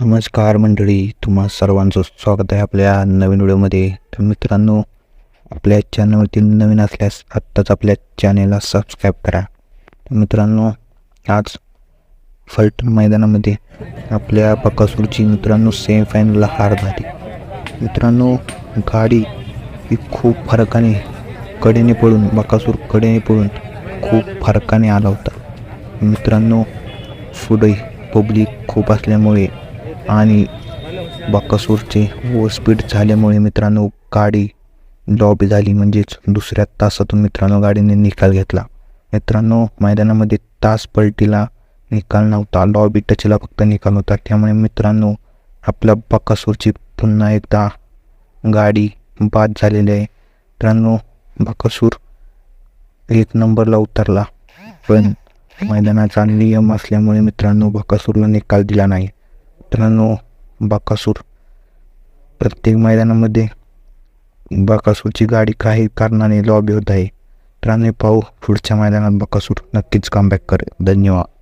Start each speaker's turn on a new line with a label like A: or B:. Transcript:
A: नमस्कार मंडळी तुम्हा सर्वांचं स्वागत आहे आपल्या नवीन व्हिडिओमध्ये. तर मित्रांनो आपल्या चॅनलवरती नवीन असल्यास आत्ताच आपल्या चॅनेलला सबस्क्राईब करा. मित्रांनो आज फलटण मैदानामध्ये आपल्या बकासूरची मित्रांनो सेमीफायनलला हार झाली. मित्रांनो गाडी ही खूप फरकाने कडेने पडून बकासूर कडेने पडून खूप फरकाने आला होता. मित्रांनो पुढे पब्लिक खूप असल्यामुळे आणि बकासूरचे ओव्हर स्पीड झाल्यामुळे मित्रांनो गाडी लॉबी झाली. म्हणजेच दुसऱ्या तासातून मित्रांनो गाडीने निकाल घेतला. मित्रांनो मैदानामध्ये तास पलटीला निकाल नव्हता. लॉबी टचला फक्त निकाल होता. त्यामुळे मित्रांनो आपल्या बकासूरची पुन्हा एकदा गाडी बाद झालेली आहे. मित्रांनो बकासूर एक नंबरला उतरला. पण मैदानाचा नियम असल्यामुळे मित्रांनो बकासूरला निकाल दिला नाही. मित्रांनो बाकासूर. प्रत्येक मैदानामध्ये बाकासूरची गाडी काही कारणाने लॉबी होत आहे. मित्रांनो पाहू पुढच्या मैदानात बाकासूर नक्कीच कमबॅक करेल. धन्यवाद.